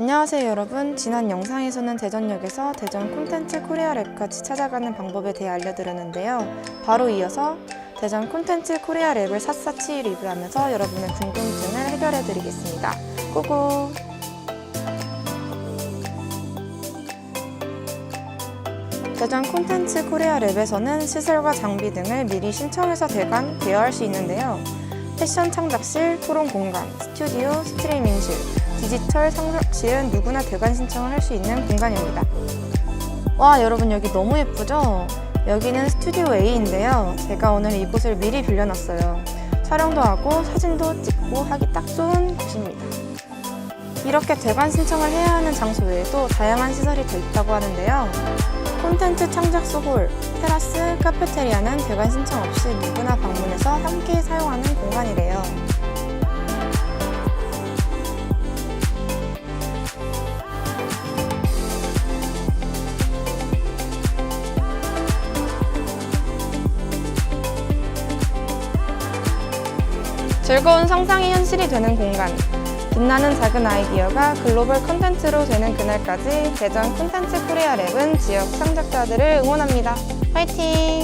안녕하세요 여러분. 지난 영상에서는 대전역에서 대전 콘텐츠 코리아 랩까지 찾아가는 방법에 대해 알려드렸는데요. 바로 이어서 대전 콘텐츠 코리아 랩을 샅샅이 리뷰하면서 여러분의 궁금증을 해결해 드리겠습니다. 고고! 대전 콘텐츠 코리아 랩에서는 시설과 장비 등을 미리 신청해서 대관, 대여할 수 있는데요 패션 창작실, 토론 공간, 스튜디오, 스트리밍실, 디지털 상작실은 누구나 대관 신청을 할 수 있는 공간입니다. 와, 여러분 여기 너무 예쁘죠? 여기는 스튜디오 A인데요. 제가 오늘 이곳을 미리 빌려놨어요. 촬영도 하고 사진도 찍고 하기 딱 좋은 곳입니다. 이렇게 대관 신청을 해야 하는 장소 외에도 다양한 시설이 더 있다고 하는데요. 콘텐츠 창작소 홀, 테라스, 카페테리아는 대관 신청 없이 누구나 방문해서 함께 사용하는 공간 즐거운 상상이 현실이 되는 공간. 빛나는 작은 아이디어가 글로벌 컨텐츠로 되는 그날까지 대전 콘텐츠 코리아 랩은 지역 창작자들을 응원합니다. 화이팅!